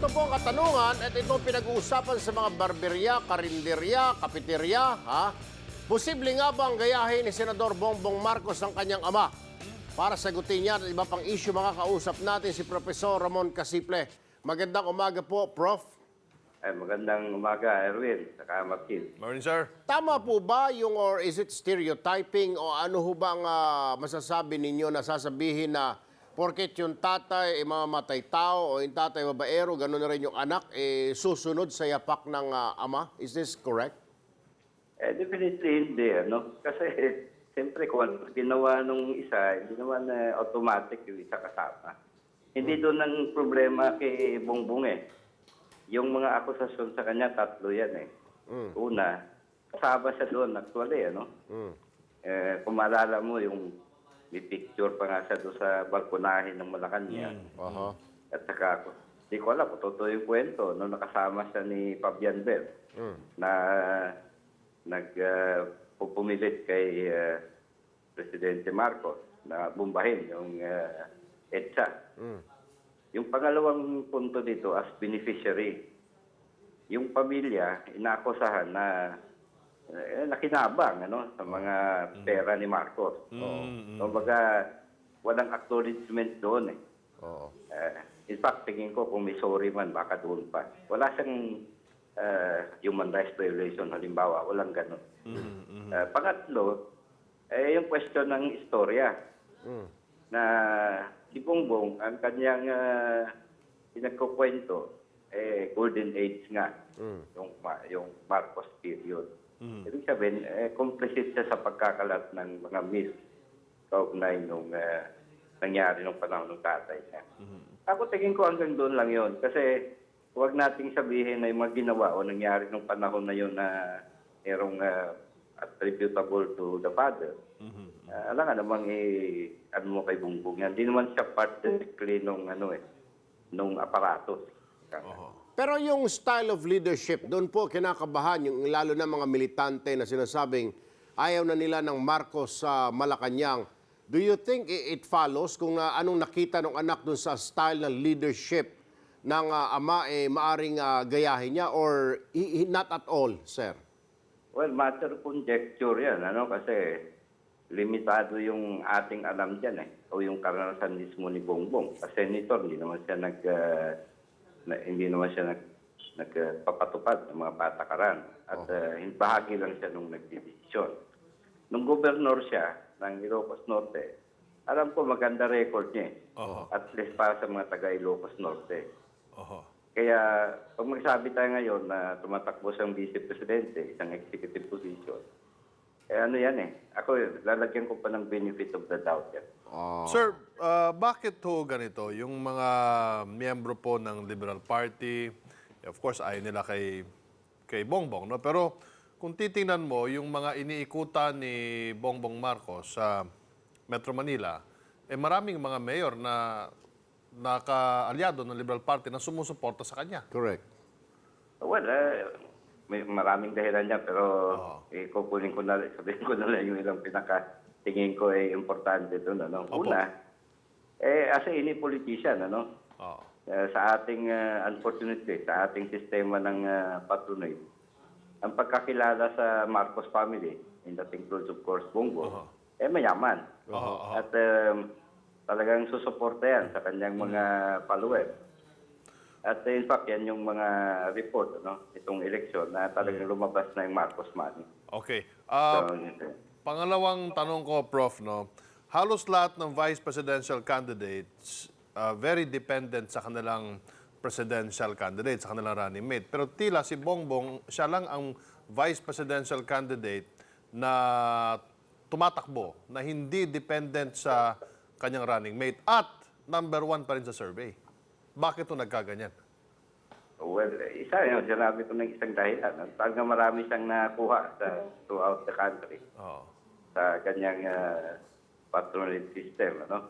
Ito po ang katanungan at ito ang pinag-uusapan sa mga barberya, karinderya, kapiterya. Ha? Posible nga ba ang gayahin ni Senador Bongbong Marcos ang kanyang ama? Para sagutin yan at iba pang issue, makakausap natin si Profesor Ramon Casiple. Magandang umaga po, Prof. Ay, magandang umaga, Erwin, saka Martin. Morning, sir. Tama po ba yung or is it stereotyping o ano ho bang ah, masasabi ninyo na sasabihin na porket yung tatay ay mamamatay tao o yung tatay babaero, gano'n na rin yung anak, eh, susunod sa yapak ng ah, ama? Is this correct? Eh, definitely hindi, ano? Kasi, siyempre, kung ano ginawa nung isa, hindi naman eh, automatic yung isa kasama. Hindi doon ang problema kay Bongbong eh. Yung mga akusasyon sa kanya, tatlo yan eh. Una, kasama siya doon actually, ano? Mm. Eh, kung maalala mo, yung may picture pa nga siya doon sa balkonahin ng Malacanang. Aha. At saka ako, di ko alam kung totoo yung kwento, no, nakasama siya ni Fabian Bel na nag uh, kay uh, Presidente Marcos na bumbahin yung uh, EDSA. Yung pangalawang punto dito as beneficiary, yung pamilya inakusahan na eh, nakinabang ano, sa mga pera ni Marcos. So, baga, walang acknowledgement doon eh. Oo. Uh, in fact, tingin ko kung may sorry man, baka doon pa. Wala siyang uh, human rights violation, halimbawa. Walang ganun. Uh, pangatlo, eh, yung question ng istorya Mm. na si Bongbong, ang kanyang uh, pinagkukwento, eh, golden age nga, Mm. yung, ma- yung Marcos period. Ibig sabihin, eh, complicit siya sa pagkakalat ng mga myths kaugnay nung uh, nangyari nung panahon ng tatay niya. Ako tingin ko hanggang doon lang yon Kasi huwag nating sabihin na yung mga ginawa o nangyari nung panahon na yun na merong uh, attributable to the father. Uh, alam nga namang eh, ano mo kay Bungbong yan. Hindi naman siya part directly nung ano eh, nung aparatos. Pero yung style of leadership, doon po kinakabahan, yung lalo na mga militante na sinasabing ayaw na nila ng Marcos sa Malacanang. Do you think it follows kung ah, anong nakita ng anak doon sa style ng leadership ng ah, ama, eh, maaring ah, gayahin niya or not at all, sir? Well, matter conjecture yan, ano, kasi limitado yung ating alam dyan eh, o yung karanasan mismo ni Bongbong. As senator, hindi naman siya nag, ah, na, hindi naman siya nag, nagpapatupad ng mga patakaran. At ah, bahagi lang siya nung nagdidesisyon. Nung gobernur siya ng Ilocos Norte, alam ko maganda record niya eh. Oho. At least para sa mga taga Ilocos Norte. Oho. Kaya pag magsabi tayo ngayon na tumatakbo siyang vice presidente, isang executive position, eh ano yan eh. Ako, lalagyan ko pa ng benefit of the doubt yan. Sir, ah, bakit ho ganito? Yung mga miyembro po ng Liberal Party, of course, ayaw nila kay, kay Bongbong, no? Pero kung titingnan mo, yung mga iniikutan ni Bongbong Marcos sa Metro Manila, eh maraming mga mayor na naka-alyado ng Liberal Party na sumusuporta sa kanya. Correct. Well, eh, may maraming dahilan niya, pero eh, kukunin ko na, sabihin ko na lang yung ilang pinaka tingin ko ay importante doon. Ano? Opo. Una, eh, as a any politician, ano? Oo. Eh, sa ating, uh, unfortunately, sa ating sistema ng uh, patronage, ang pagkakilala sa Marcos family, and that includes, of course, Bongo, eh mayaman. Oo, At um, talagang susuporta yan sa kanyang mga followers. At in fact, yan yung mga report, ano, itong eleksyon na talagang lumabas na yung Marcos money. Okay. Ah, So, yun. Pangalawang tanong ko, Prof, no, halos lahat ng vice presidential candidates uh, very dependent sa kanilang presidential candidate, sa kanilang running mate. Pero tila si Bongbong, siya lang ang vice presidential candidate na tumatakbo, na hindi dependent sa kanyang running mate at number one pa rin sa survey. Bakit ito nagkaganyan? Well, isa yun, sinabi ko ng isang dahilan. no? Talagang marami siyang nakuha sa, throughout the country Oo. sa kanyang uh, patronage system. Ano?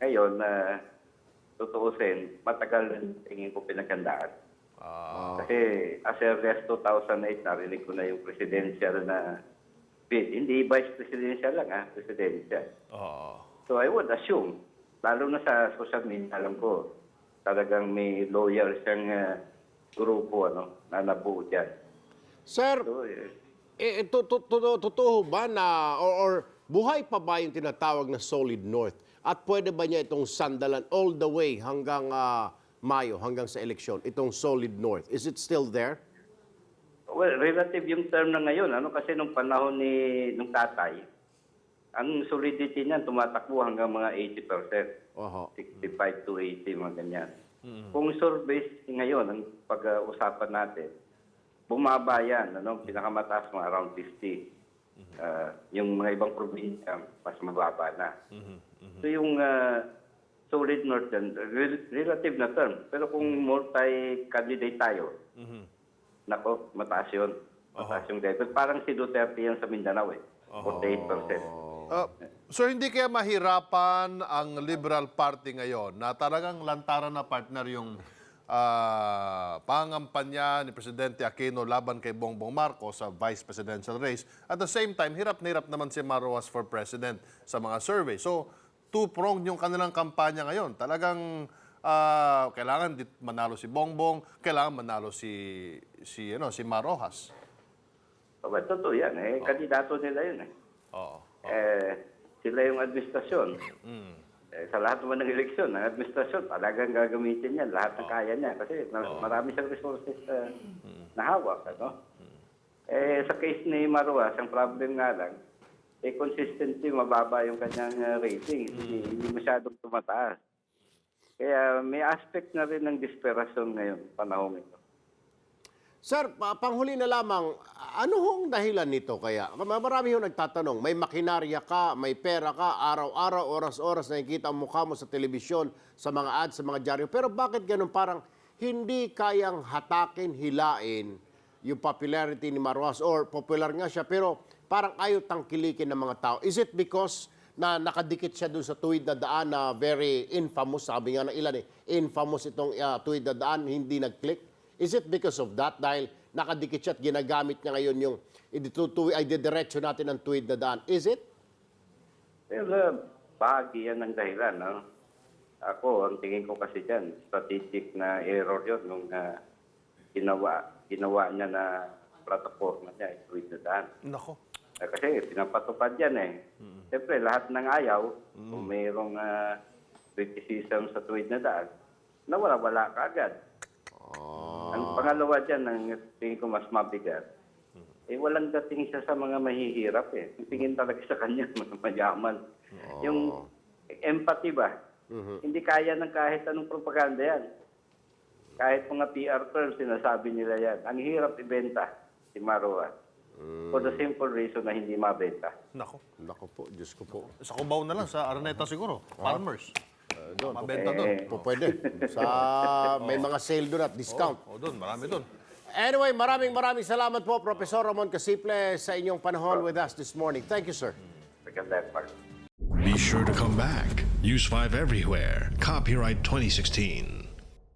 Ngayon, uh, tutuusin, matagal tingin ko pinagandaan. Ah, Kasi as early as 2008, narinig ko na yung presidential na bid. Hindi vice presidential lang, ha? Presidential. oo. So I would assume, lalo na sa social media, alam ko, talagang may loyal siyang ah, grupo ano, na nabuo dyan. Sir, So, eh, eh, to, to, to- totoo ba na, or, or buhay pa ba yung tinatawag na Solid North? At pwede ba niya itong sandalan all the way hanggang ah, Mayo, hanggang sa eleksyon, itong Solid North? Is it still there? Well, relative yung term na ngayon, ano kasi nung panahon ni nung tatay, ang solidity niyan tumatakbo hanggang mga 80%, Oho. 65 to 80 mga ganyan. Kung surveys ngayon ang pag-usapan natin, bumaba yan, ano, pinakamataas mga around 50. Ah, yung mga ibang probinsya, mas mababa na. So yung ah, solid north yan, rel- relative na term. Pero kung multi-candidate tayo, Nako, mataas yun. Mataas yung level. Parang si Duterte yan sa Mindanao eh. 48%. Uh, so hindi kaya mahirapan ang Liberal Party ngayon na talagang lantaran na partner yung ah, pangampanya ni Presidente Aquino laban kay Bongbong Marcos sa vice presidential race. At the same time, hirap na hirap naman si Marcos for president sa mga survey. So, two-pronged yung kanilang kampanya ngayon. Talagang ah, kailangan manalo si Bongbong, kailangan manalo si si ano si Marojas. Oh, well, totoo yan eh. Kandidato nila yun eh. Oo. eh sila yung administrasyon. Eh, sa lahat naman ng eleksyon, ng administrasyon, talagang gagamitin yan. Lahat ng kaya niya. Kasi na- marami siyang resources uh, na hawak. Ano? Eh, sa case ni Maruas, ang problem nga lang, eh, consistently mababa yung kanyang uh, rating. Hindi, hindi masyadong tumataas. Kaya may aspect na rin ng desperasyon ngayon, panahon ito. Sir, pa- panghuli na lamang, ano hong dahilan nito kaya? Marami yung nagtatanong, may makinarya ka, may pera ka, araw-araw, oras-oras nakikita ang mukha mo sa telebisyon, sa mga ads, sa mga dyaryo. Pero bakit ganun? Parang hindi kayang hatakin, hilain yung popularity ni Marwas or popular nga siya pero parang ayaw tangkilikin ng mga tao. Is it because na nakadikit siya dun sa tuwid na daan na very infamous, sabi nga ng ilan eh, infamous itong ah, tuwid na daan, hindi nag-click? Is it because of that? Dahil nakadikit siya at ginagamit niya ngayon yung iditutuwi, ay didiretso natin ang tuwid na daan. Is it? Well, uh, bahagi yan ng dahilan. No? Ako, ang tingin ko kasi dyan, strategic na error yun nung uh, ginawa, ginawa niya na plataforma niya, ituwid na daan. Nako. Eh, kasi pinapatupad yan eh. Siyempre, lahat ng ayaw, kung mayroong uh, criticism sa tuwid na daan, nawala-wala ka agad. Ang pangalawa dyan, ang tingin ko mas mabigat, eh walang dating siya sa mga mahihirap eh. Ang tingin talaga sa kanya, mga mayaman. Yung empathy ba? Hindi kaya ng kahit anong propaganda yan. Kahit mga PR terms, sinasabi nila yan. Ang hirap ibenta si Marwa. For the simple reason na hindi mabenta. Nako. Nako po, Diyos ko po. Sa Cubao na lang, sa Araneta siguro. Farmers. Doon. Mabenta doon. Eh, Po, pwede. Sa, may mga sale doon at discount. O doon, marami doon. Anyway, maraming maraming salamat po, Professor Ramon Casiple, sa inyong panahon with us this morning. Thank you, sir. Be sure to come back. Use 5 everywhere. Copyright 2016.